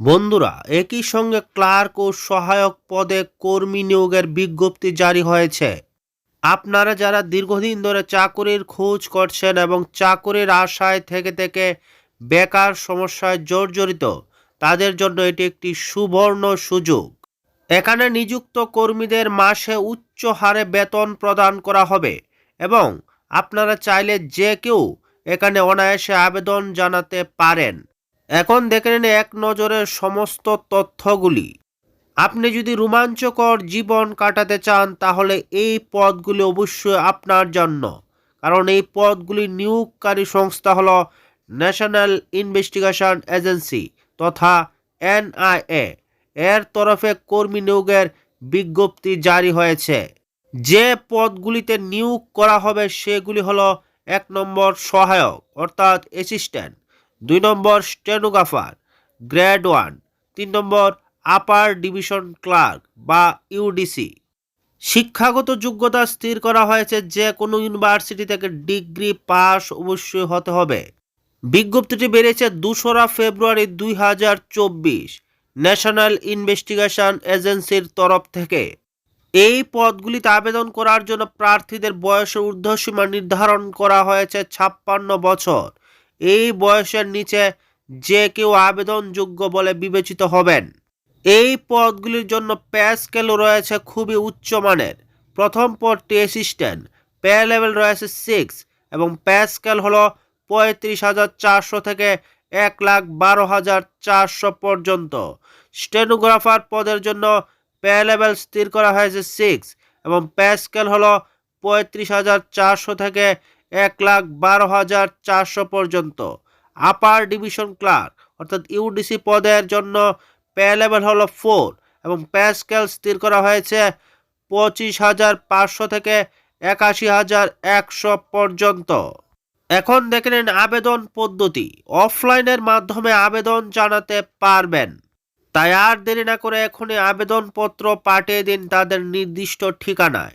বন্ধুরা, একই সঙ্গে ক্লার্ক ও সহায়ক পদে কর্মী নিয়োগের বিজ্ঞপ্তি জারি হয়েছে। আপনারা যারা দীর্ঘদিন ধরে চাকরির খোঁজ করছেন এবং চাকরির আশায় থেকে থেকে বেকার সমস্যায় জর্জরিত, তাদের জন্য এটি একটি সুবর্ণ সুযোগ। এখানে নিযুক্ত কর্মীদের মাসে উচ্চ হারে বেতন প্রদান করা হবে এবং আপনারা চাইলে যে কেউ এখানে অনায়াসে আবেদন জানাতে পারেন। এখন দেখে নিন এক নজরে সমস্ত তথ্যগুলি। আপনি যদি রোমাঞ্চকর জীবন কাটাতে চান, তাহলে এই পদগুলি অবশ্যই আপনার জন্য। কারণ এই পদগুলি নিয়োগকারী সংস্থা হলো ন্যাশনাল ইনভেস্টিগেশন এজেন্সি তথা এনআইএ। এর তরফে কর্মী নিয়োগের বিজ্ঞপ্তি জারি হয়েছে। যে পদগুলিতে নিয়োগ করা হবে, সেগুলি হলো এক নম্বর সহায়ক, অর্থাৎ অ্যাসিস্ট্যান্ট। দুই নম্বর স্টেনোগ্রাফার, গ্রেড ওয়ান। তিন নম্বর আপার ডিভিশন ক্লার্ক বা ইউডিসি। শিক্ষাগত যোগ্যতা স্থির করা হয়েছে যে কোনো ইউনিভার্সিটি থেকে ডিগ্রি পাস অবশ্যই হতে হবে। বিজ্ঞপ্তিটি বেড়েছে দোসরা ফেব্রুয়ারি দুই হাজার চব্বিশ ন্যাশনাল ইনভেস্টিগেশন এজেন্সির তরফ থেকে। এই পদগুলিতে আবেদন করার জন্য প্রার্থীদের বয়সের ঊর্ধ্বসীমা নির্ধারণ করা হয়েছে ছাপ্পান্ন বছর। এই বয়সের নিচে যে কেউ আবেদনযোগ্য বলে বিবেচিত হবেন। এই পদগুলির জন্য পে রয়েছে খুবই উচ্চমানের প্রথম পদটি অ্যাসিস্ট্যান্ট পে লেভেল রয়েছে সিক্স এবং পে স্কেল হলো পঁয়ত্রিশ হাজার চারশো থেকে এক লাখ বারো হাজার চারশো পর্যন্ত। স্টেনোগ্রাফার পদের জন্য পে লেভেল স্থির করা হয়েছে সিক্স এবং পে স্কেল হলো পঁয়ত্রিশ হাজার চারশো থেকে এক লাখ বারো হাজার চারশো পর্যন্ত। আপার ডিভিশন ক্লার্ক, অর্থাৎ ইউডিসি পদের জন্য পে লেভেল হলো ফোর এবং পে স্কেল স্থির করা হয়েছে পঁচিশ হাজার পাঁচশো থেকে একাশি হাজার একশো পর্যন্ত। এখন দেখে নিন আবেদন পদ্ধতি। অফলাইনের মাধ্যমে আবেদন জানাতে পারবেন। তাই আর দেরি না করে এখনই আবেদনপত্র পাঠিয়ে দিন তাদের নির্দিষ্ট ঠিকানায়।